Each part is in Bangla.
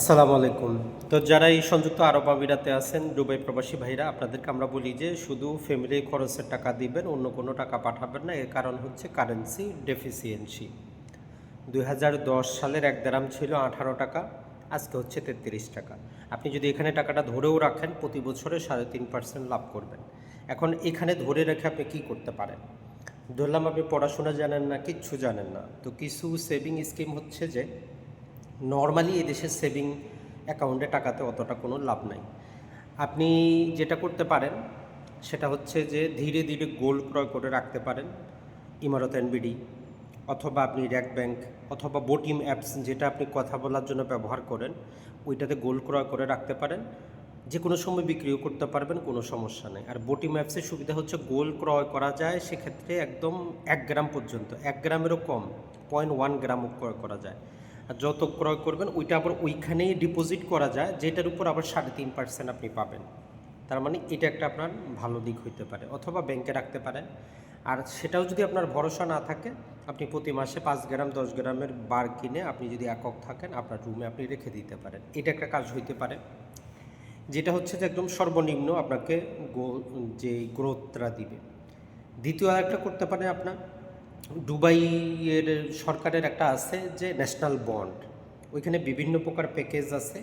আসসালামু আলাইকুম। তো যারা এই সংযুক্ত আরব আমিরাতে আছেন, দুবাই প্রবাসী ভাইরা, আপনাদেরকে আমরা বলি যে শুধু ফ্যামিলি খরচের টাকা দিবেন, অন্য কোনো টাকা পাঠাবেন না। এর কারণ হচ্ছে কারেন্সি ডেফিসিয়েন্সি দুই হাজার দশ সালের এক দেরাম ছিল আঠারো টাকা, আজকে হচ্ছে তেত্রিশ টাকা। আপনি যদি এখানে টাকাটা ধরেও রাখেন, প্রতি বছরে সাড়ে তিন পার্সেন্ট লাভ করবেন। এখন এখানে ধরে রেখে আপনি কী করতে পারেন? ধরলাম আপনি পড়াশোনা জানেন না, কিচ্ছু জানেন না। তো কিছু সেভিং স্কিম হচ্ছে যে নর্মালি এদেশের সেভিং অ্যাকাউন্টে টাকাতে অতটা কোনো লাভ নাই। আপনি যেটা করতে পারেন, সেটা হচ্ছে যে ধীরে ধীরে গোল্ড ক্রয় করে রাখতে পারেন, ইমারত এনবিডি অথবা আপনি র্যাক ব্যাংক অথবা বোটিম অ্যাপস যেটা আপনি কথা বলার জন্য ব্যবহার করেন, ওইটাতে গোল্ড ক্রয় করে রাখতে পারেন। যে কোনো সময় বিক্রিও করতে পারবেন, কোনো সমস্যা নেই। আর বোটিম অ্যাপসের সুবিধা হচ্ছে গোল্ড ক্রয় করা যায়, সেক্ষেত্রে একদম এক গ্রাম পর্যন্ত, এক গ্রামেরও কম পয়েন্ট ওয়ান গ্রামও ক্রয় করা যায়। যত ক্রয় করবেন, ওইটা আবার ওইখানেই ডিপোজিট করা যায়, যেটার উপর আবার সাড়ে তিন পার্সেন্ট আপনি পাবেন। তার মানে এটা একটা আপনার ভালো দিক হইতে পারে, অথবা ব্যাংকে রাখতে পারেন। আর সেটাও যদি আপনার ভরসা না থাকে, আপনি প্রতি মাসে পাঁচ গ্রাম, দশ গ্রামের বার কিনে আপনি যদি একক থাকেন, আপনার রুমে আপনি রেখে দিতে পারেন। এটা একটা কাজ হইতে পারে। যেটা হচ্ছে যে একদম সর্বনিম্ন আপনাকে যে গ্রোথটা দিবে। দ্বিতীয় আরেকটা করতে পারেন আপনার দুবাইয়ের সরকারের একটা আছে যে ন্যাশনাল বন্ড ওইখানে বিভিন্ন প্রকার প্যাকেজ আছে।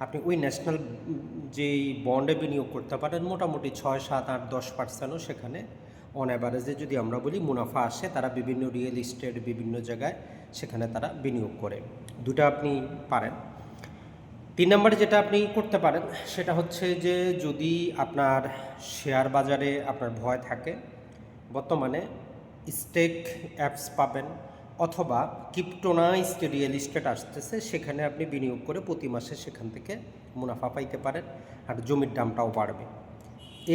আপনি ওই ন্যাশনাল যেই বন্ডে বিনিয়োগ করতে পারেন, মোটামুটি ছয়, সাত, আট, দশ পার্সেন্টও সেখানে অন অ্যাভারেজে যদি আমরা বলি মুনাফা আসে, তারা বিভিন্ন রিয়েল ইস্টেট বিভিন্ন জায়গায় সেখানে তারা বিনিয়োগ করে। দুটা আপনি পারেন। তিন নম্বরে যেটা আপনি করতে পারেন, সেটা হচ্ছে যে যদি আপনার শেয়ার বাজারে আপনার ভয় থাকে, বর্তমানে স্টেক অ্যাপস পাবেন অথবা ক্রিপ্টোনাইজড রিয়েল এস্টেট আসতেছে, সেখানে আপনি বিনিয়োগ করে প্রতি মাসে সেখান থেকে মুনাফা পাইতে পারেন আর জমির দামটাও বাড়বে।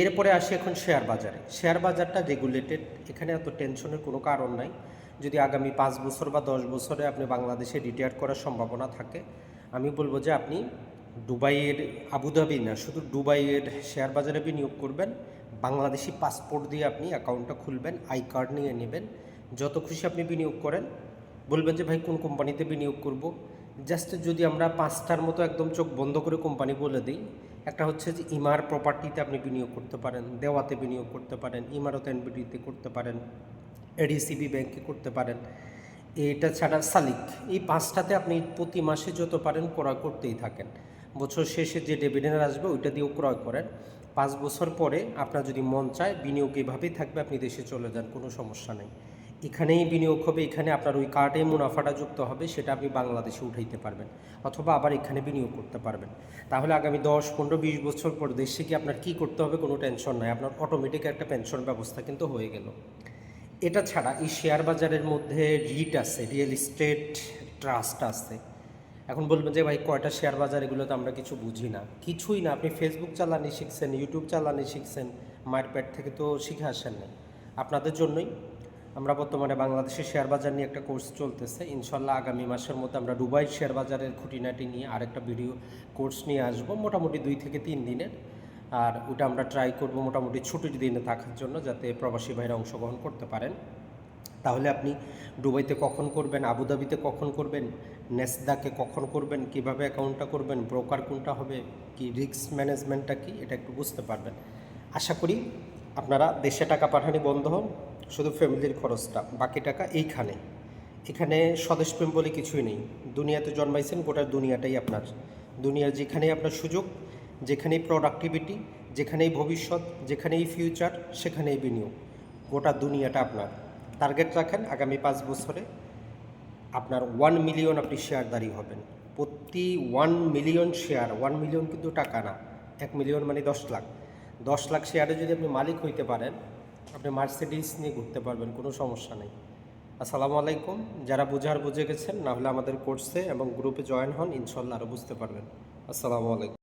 এরপরে আসি এখন শেয়ার বাজারে। শেয়ার বাজারটা রেগুলেটেড এখানে এত টেনশনের কোনো কারণ নাই। যদি আগামী পাঁচ বছর বা দশ বছরে আপনি বাংলাদেশে রিটায়ার করার সম্ভাবনা থাকে, আমি বলব যে আপনি দুবাইয়ের, আবুধাবি না, শুধু দুবাইয়ের শেয়ার বাজারে বিনিয়োগ করবেন বাংলাদেশি পাসপোর্ট দিয়ে আপনি অ্যাকাউন্টটা খুলবেন আই কার্ড নিয়ে নেবেন। যত খুশি আপনি বিনিয়োগ করেন। বলবেন যে, ভাই, কোন কোম্পানিতে বিনিয়োগ করব? জাস্ট যদি আমরা পাঁচটার মতো একদম চোখ বন্ধ করে কোম্পানি বলে দিই, একটা হচ্ছে যে, ইমার প্রপার্টিতে আপনি বিনিয়োগ করতে পারেন, দেওয়াতে বিনিয়োগ করতে পারেন, ইমারত এনবিডিতে করতে পারেন, এডিসিবি ব্যাংকে করতে পারেন। এটা ছাড়া সালিক এই পাঁচটাতে আপনি প্রতি মাসে যত পারেন ক্রয় করতেই থাকেন। বছর শেষে যে ডিভিডেন্ড আসবে, ওইটা দিয়েও ক্রয় করেন। পাঁচ বছর পরে আপনার যদি মন চায়, বিনিয়োগ এভাবেই থাকবে, আপনি দেশে চলে যান, কোনো সমস্যা নেই। এখানেই বিনিয়োগ হবে, এখানে আপনার ওই কার্ডে মুনাফাটা যুক্ত হবে, সেটা আপনি বাংলাদেশে উঠাইতে পারবেন, অথবা আবার এখানে বিনিয়োগ করতে পারবেন। তাহলে আগামী দশ, পনেরো, বিশ বছর পর দেশে কি আপনার কী করতে হবে কোনো টেনশন নাই, আপনার অটোমেটিক একটা পেনশন ব্যবস্থা কিন্তু হয়ে গেল। এটা ছাড়া এই শেয়ার বাজারের মধ্যে রিট আছে রিয়েল এস্টেট ট্রাস্ট আছে। এখন বলবেন যে, ভাই, কয়টা শেয়ার বাজার এগুলো তো আমরা কিছু বুঝি না? কিছুই না। আপনি ফেসবুক চালানি শিখছেন ইউটিউব চালানি শিখছেন মায়ের পেট থেকে তো শিখে আসেন না আপনাদের জন্যই আমরা বর্তমানে বাংলাদেশের শেয়ার বাজার নিয়ে একটা কোর্স চলতেছে। ইনশাল্লাহ আগামী মাসের মধ্যে আমরা দুবাই শেয়ার বাজারের খুঁটিনাটি নিয়ে আরেকটা ভিডিও কোর্স নিয়ে আসব, মোটামুটি দুই থেকে তিন দিনের। আর ওটা আমরা ট্রাই করব মোটামুটি ছুটির দিনে থাকার জন্য, যাতে প্রবাসী ভাইরা অংশগ্রহণ করতে পারেন। তাহলে আপনি দুবাইতে কখন করবেন, আবুধাবিতে কখন করবেন, নেসদাকে কখন করবেন, কীভাবে অ্যাকাউন্টটা করবেন ব্রোকার কোনটা হবে, কি রিস্ক ম্যানেজমেন্টটা কি, এটা একটু বুঝতে পারবেন। আশা করি আপনারা দেশে টাকা পাঠানি বন্ধ হন, শুধু ফ্যামিলির খরচটা, বাকি টাকা এইখানে। এখানে স্বদেশপ্রেম বলে কিছুই নেই। দুনিয়াতে জন্মাইছেন, গোটা দুনিয়াটাই আপনার। দুনিয়ার যেখানেই আপনার সুযোগ, যেখানেই প্রোডাক্টিভিটি যেখানেই ভবিষ্যৎ, যেখানেই ফিউচার সেখানেই বিনিয়োগ। গোটা দুনিয়াটা আপনার। টার্গেট রাখেন আগামী পাঁচ বছরে। আপনার ওয়ান মিলিয়ন আপনি শেয়ারদারি হবেন। প্রতি one million share one million কিন্তু টাকা না, এক মিলিয়ন মানে দশ লাখ। দশ লাখ শেয়ারে যদি আপনি মালিক হইতে পারেন, আপনি মার্সিডিস নিয়ে ঘুরতে পারবেন, কোনো সমস্যা নেই। আসসালামু আলাইকুম। যারা বুঝার বুঝে গেছেন, না হলে আমাদের কোর্সে এবং গ্রুপে জয়েন হন, ইনশাল্লাহ আরও বুঝতে পারবেন। আসসালামু আলাইকুম।